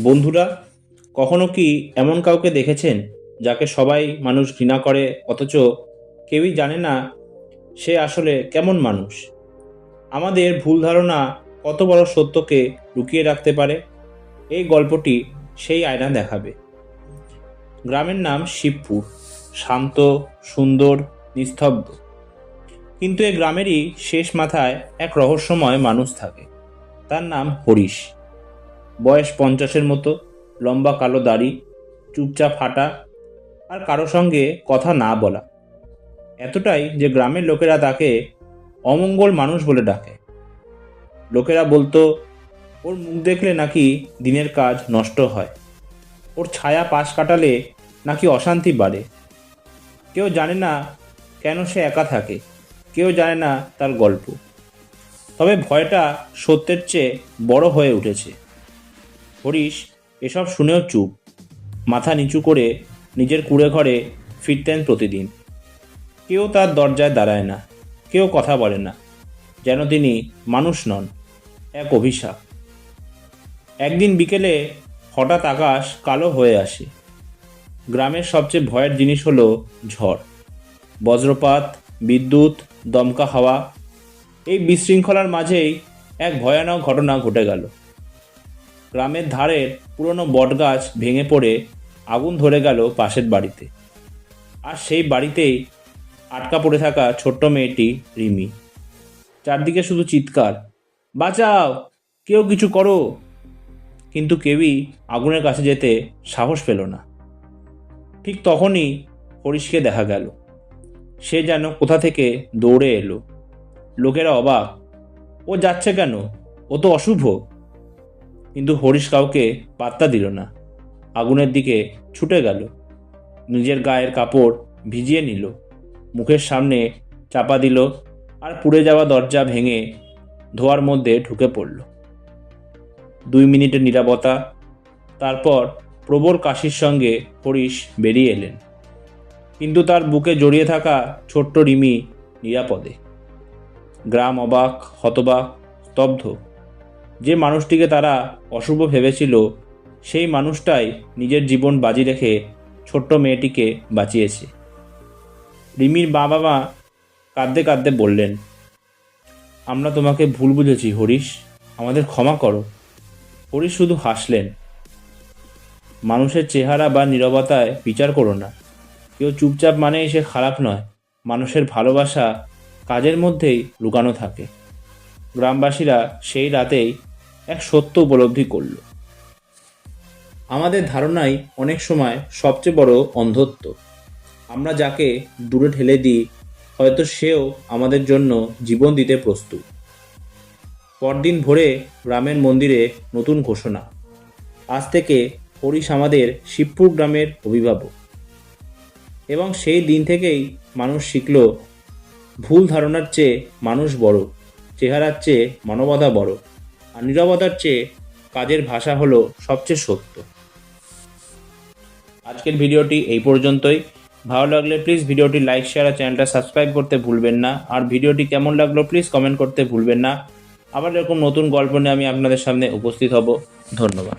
বন্ধুরা, কখনো কি এমন কাউকে দেখেছেন যাকে সবাই মানুষ ঘৃণা করে, অথচ কেউই জানে না সে আসলে কেমন মানুষ? আমাদের ভুল ধারণা কত বড় সত্যকে লুকিয়ে রাখতে পারে? এই গল্পটি সেই আয়না দেখাবে। গ্রামের নাম শিবপুর। শান্ত, সুন্দর, নিস্তব্ধ। কিন্তু এই গ্রামেরই শেষ মাথায় এক রহস্যময় মানুষ থাকে। তার নাম হরিশ। বয়স পঞ্চাশের মতো, লম্বা কালো দাড়ি, চুপচাপ হাঁটা আর কারও সঙ্গে কথা না বলা। এতটাই যে গ্রামের লোকেরা তাকে অমঙ্গল মানুষ বলে ডাকে। লোকেরা বলতো, ওর মুখ দেখলে নাকি দিনের কাজ নষ্ট হয়। ওর ছায়া পাশ কাটালে নাকি অশান্তি বাড়ে। কেউ জানে না কেন সে একা থাকে। কেউ জানে না তার গল্প। তবে ভয়টা সত্যের চেয়ে বড় হয়ে উঠেছে। হরিশ এসব শুনেও চুপ। মাথা নিচু করে নিজের কুড়ে ঘরে ফিরতেন প্রতিদিন। কেউ তার দরজায় দাঁড়ায় না, কেউ কথা বলে না, যেন তিনি মানুষ নন, এক অভিশাপ। একদিন বিকেলে হঠাৎ আকাশ কালো হয়ে আসে। গ্রামের সবচেয়ে ভয়ের জিনিস হলো ঝড়। বজ্রপাত, বিদ্যুৎ, দমকা হাওয়া, এই বিশৃঙ্খলার মাঝেই এক ভয়ানক ঘটনা ঘটে গেল। গ্রামের ধারের পুরনো বটগাছ ভেঙে পড়ে আগুন ধরে গেল পাশের বাড়িতে। আর সেই বাড়িতেই আটকা পড়ে থাকা ছোট্ট মেয়েটি রিমি। চারদিকে শুধু চিৎকার, বাঁচাও, কেউ কিছু করো। কিন্তু কেউই আগুনের কাছে যেতে সাহস পেল না। ঠিক তখনই হরিশকে দেখা গেল। সে যেন কোথা থেকে দৌড়ে এলো। লোকেরা অবাক, ও যাচ্ছে কেন? ও তো অশুভ। কিন্তু হরিশ কাউকে পাত্তা দিল না। আগুনের দিকে ছুটে গেল। নিজের গায়ের কাপড় ভিজিয়ে নিল। মুখের সামনে চাপা দিল আর পুড়ে যাওয়া দরজা ভেঙে ধোয়ার মধ্যে ঢুকে পড়ল। দুই মিনিটের নিরাপত্তা। তারপর প্রবর কাশির সঙ্গে হরিশ বেরিয়ে এলেন। কিন্তু তার বুকে জড়িয়ে থাকা ছোট্ট রিমি নিরাপদে। গ্রাম অবাক, হতবাক, স্তব্ধ। যে মানুষটিকে তারা অশুভ ভেবেছিল, সেই মানুষটাই নিজের জীবন বাজি রেখে ছোট্ট মেয়েটিকে বাঁচিয়েছে। রিমির মা বাবা কাঁদতে কাঁদতে বললেন, আমরা তোমাকে ভুল বুঝেছি, হরিশ। আমাদের ক্ষমা করো। হরিশ শুধু হাসলেন, মানুষের চেহারা বা নীরবতায় বিচার করো না। কেউ চুপচাপ মানে সে খারাপ নয়। মানুষের ভালোবাসা কাজের মধ্যেই লুকানো থাকে। গ্রামবাসীরা সেই রাতেই এক সত্য উপলব্ধি করল। আমাদের ধারণাই অনেক সময় সবচেয়ে বড় অন্ধত্ব। আমরা যাকে দূরে ঠেলে দিই, হয়তো সেও আমাদের জন্য জীবন দিতে প্রস্তুত। পরদিন ভোরে গ্রামের মন্দিরে নতুন ঘোষণা। আজ থেকে হরিশ আমাদের শিবপুর গ্রামের অভিভাবক। এবং সেই দিন থেকেই মানুষ শিখল, ভুল ধারণার চেয়ে মানুষ বড়, চেহারার চেয়ে মানবতা বড়। আর নিরবতার চেয়ে কাজের ভাষা হলো সবচেয়ে সত্য। আজকের ভিডিওটি এই পর্যন্তই। ভালো লাগলে প্লিজ ভিডিওটি লাইক শেয়ার আর চ্যানেলটা সাবস্ক্রাইব করতে ভুলবেন না। আর ভিডিওটি কেমন লাগল প্লিজ কমেন্ট করতে ভুলবেন না। আবার এরকম নতুন গল্প নিয়ে আমি আপনাদের সামনে উপস্থিত হব। ধন্যবাদ।